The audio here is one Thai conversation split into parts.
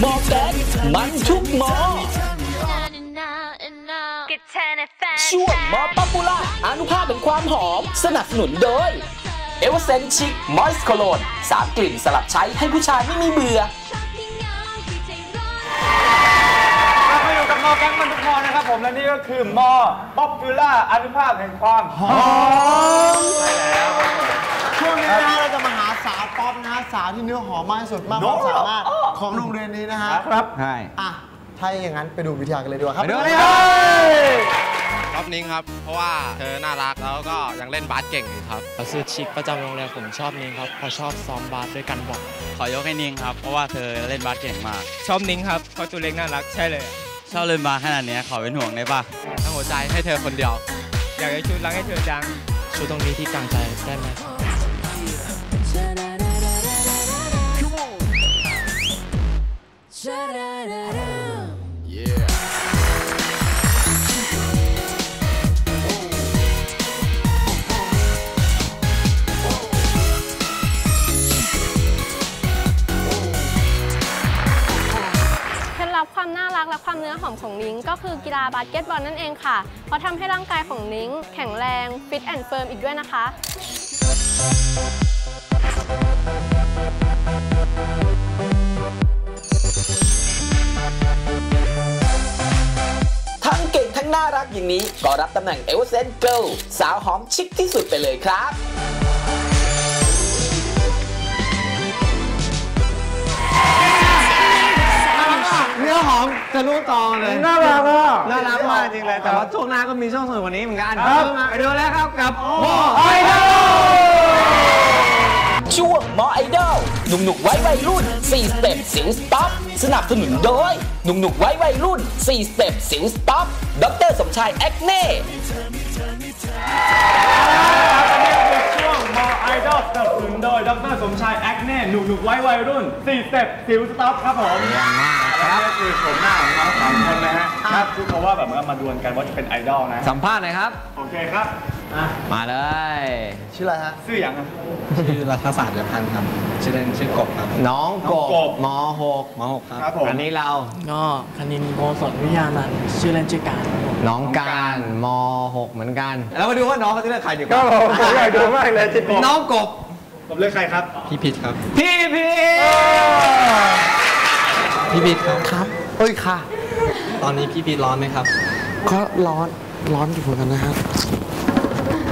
หมอแกงมันทุกหมอ ช่วงหมอป๊อปปูล่าอนุภาพเป็นความหอม สนับสนุนโดยเอเวอร์เซนชิกมอยส์โคโลนสามกลิ่นสลับใช้ให้ผู้ชายไม่มีเบื่อเราไปอยู่กับมอแก๊งมันทุกมอนะครับผมและนี่ก็คือมอป๊อปปูล่าอนุภาพแห่งความหอมใช่แล้วครับผม สาวที่เนื้อหอมมากที่สุดมากความสามารถของโรงเรียนนี้นะฮะครับใช่อะถ้าอย่างนั้นไปดูวิทยากันเลยดีกว่าครับไปดูเลยครับรอบนิ้งครับ เพราะว่าเธอน่ารักแล้วก็ยังเล่นบาสเก่งอยู่ครับชื่อชิคประจำโรงเรียนผมชอบนิ้งครับเพราะชอบซ้อมบาสด้วยกันบ่อยขอยกให้นิ้งครับ เพราะว่าเธอเล่นบาสเก่งมาก ชอบนิ้งครับเพราะตัวเล็กน่ารักใช่เลย ชอบเล่นบาสขนาดนี้ขอเป็นห่วงได้ป่ะทั้งหัวใจให้เธอคนเดียว อยากให้ชุดรักให้เธอจังชุดตรงนี้ที่กลางใจได้ไหม คือกีฬาบาสเกตบอลนั่นเองค่ะ เพราะทำให้ร่างกายของนิ้งแข็งแรงฟิตแอนด์เฟิร์มอีกด้วยนะคะทั้งเก่งทั้งน่ารักอย่างนี้ ก็รับตำแหน่งเอเวอร์เซนเกิลสาวหอมชิคที่สุดไปเลยครับ อมจะรู้ตองเลยน่ารักอะน่ารักมากจริงเลย แต่ว่าช่วงหน้าก็มีช่วงสนุกกว่านี้เหมือนกันครับไปดูแล้วครับกับโมไอดอลช่วงหมอไอดอลหนุ่มหนุกไว้วัยรุ่น4สเต็ปสิวสต็อปสนับสนุนโดยหนุ่มหนุกไว้วัยรุ่น4สเต็ปสิวสต็อปดรสมชายแอคเน่ช่วงมอไอดอลสนับสนุนโดยดรสมชายแอคเน่หนุ่มๆไว้วัยรุ่น4สเต็ปสิวสต็อปครับผม ครับนี่คือผมหน้าของน้องสามคนนะฮะครับคือเพราะว่าแบบว่ามาดวลกันว่าจะเป็นไอดอลนะ สัมภาษณ์หน่อยครับ โอเคครับอะมาเลย ชื่ออะไรฮะ ชื่ออย่างอะชื่อรัฐศาสตร์เดือพันครับชื่อเล่นชื่อกบครับน้องกน้องกบบม .6 ม .6 ครับครับผม อันนี้เรา ก็คณินโกศลวิทยานันท์ชื่อเล่นชื่อการครับผมน้องการม .6 เหมือนกัน แล้วมาดูว่าน้องเขาจะเลือกใครดีกก็ว่าผมอยากดูมากเลยจิตผมน้องกบผมเลือกใครครับ พี่พิษครับ พี่พี พี่พิษครับครับเฮ้ยค่ะ ตอนนี้พี่พิษร้อนไหมครับ ก็ร้อนร้อนอยู่เหมือนกันนะครับ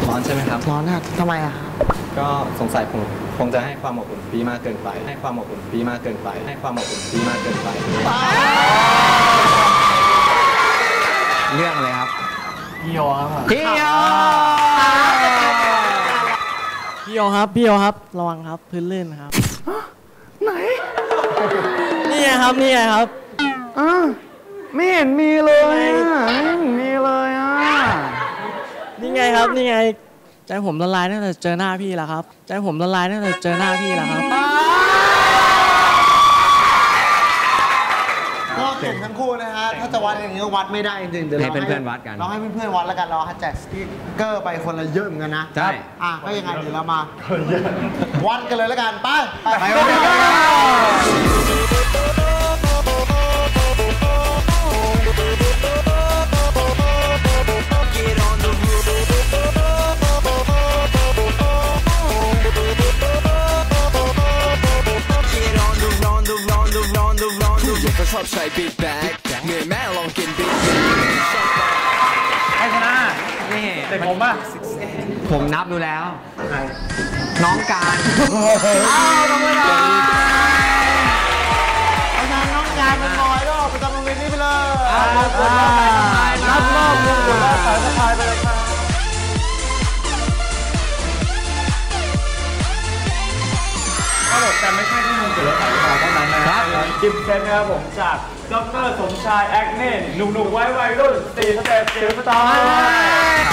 ร้อนใช่ไหมครับ ร้อนอะทำไมอะครับก็สงสัยผมคงจะให้ความอบอุ่นพี่มากเกินไป ให้ความอบอุ่นพี่มากเกินไป ให้ความอบอุ่นพี่มากเกินไป เรื่องอะไรครับพี่โยครับพี่โยพี่โยครับพี่โยครับ ระวังครับ พื้นลื่นครับ ไหน นี่ไงครับนี่ไงครับไม่เห็นมีเลยอะไม่เห็นมีเลยอะนี่ไงครับนี่ไง ใจผมละลายตั้งแต่เจอหน้าพี่แล้วครับ ใจผมละลายตั้งแต่เจอหน้าพี่แล้วครับก็เก่งทั้งคู่นะฮะ ถ้าจะวัดอย่างนี้ก็วัดไม่ได้จริงๆเดี๋ยวให้ราเพื่อนๆวัดกันเราให้เพื่อนๆวัดแล้วกันเราแจกสติ๊กเกอร์ไปคนละเยอะเหมือนกันนะใช่ อะก็ยังไงเดี๋ยวเรามา วัดกันเลยแล้วกัน ไป ไป ไปวัดกันให้ชนะนี่เด็กผมป่ะผมนับดูแล้ว น้องการอ้าวทำไมล่ะเอาทางน้องการเป็นบอยก็ประจำโรงเรียนนี้ไปเลย กิฟต์เซตนะครับผมจากดรสมชายแอคเน่หนุ่มๆไว้วัยรุ่นสี่สเต็ปสิวสตาร์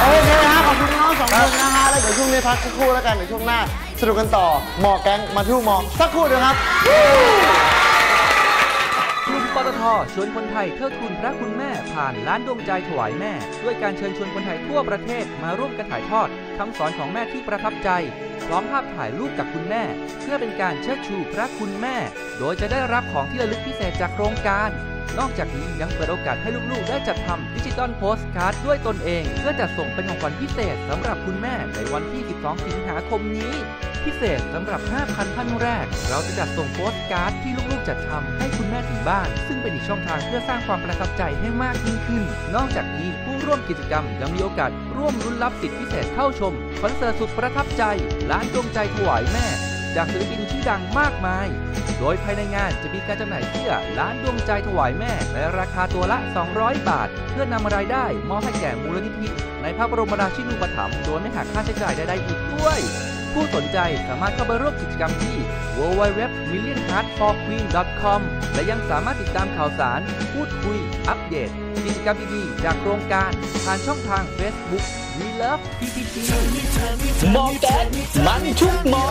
โอเคนะฮะขอบคุณน้องสองคนนะฮะแล้วเดี๋ยวช่วงนี้พักสักครู่แล้วกันเดี๋ยวช่วงหน้าสนุกกันต่อหมอแก๊งมาทู่หมอสักครู่เดียวครับกลุ่มปตทชวนคนไทยเทิดทูนพระคุณแม่ผ่านล้านดวงใจถวายแม่ ด้วยการเชิญชวนคนไทยทั่วประเทศมาร่วมกันถ่ายทอด คำสอนของแม่ที่ประทับใจ พร้อมภาพถ่ายรูปกับคุณแม่ เพื่อเป็นการเชิดชูพระคุณแม่ โดยจะได้รับของที่ระลึกพิเศษจากโครงการ นอกจากนี้ยังเปิดโอกาสให้ลูกๆ ได้จัดทำดิจิตอลโพสต์การ์ดด้วยตนเอง เพื่อจัดส่งเป็นของขวัญพิเศษสำหรับคุณแม่ในวันที่ 12 สิงหาคมนี้ พิเศษสำหรับ 5,000 ท่านแรก เราจะจัดส่งโปสการ์ดที่ลูกๆจัดทำให้คุณแม่ถึงบ้าน ซึ่งเป็นอีกช่องทางเพื่อสร้างความประทับใจให้มากยิ่งขึ้น นอกจากนี้ผู้ร่วมกิจกรรมยังมีโอกาสร่วมรุ้นรับสิทธิพิเศษเข้าชมคอนเสิร์ตสุดประทับใจล้านดวงใจถวายแม่ จากศิลปินชื่อดังมากมาย โดยภายในงานจะมีการจำหน่ายเสื้อล้านดวงใจถวายแม่ในราคาตัวละ 200 บาท เพื่อนำรายได้มอบให้แก่มูลนิธิในพระบรมราชินูปถัมภ์โดยไม่หักค่าใช้จ่ายใดๆอีกด้วย ผู้สนใจสามารถเข้าไปร่วมกิจกรรมที่ www.millionheartforqueen.com และยังสามารถติดตามข่าวสาร พูดคุย อัปเดต กิจกรรมดีๆ จากโครงการผ่านช่องทาง Facebook We Love PTT มอแกนมันทุกมอ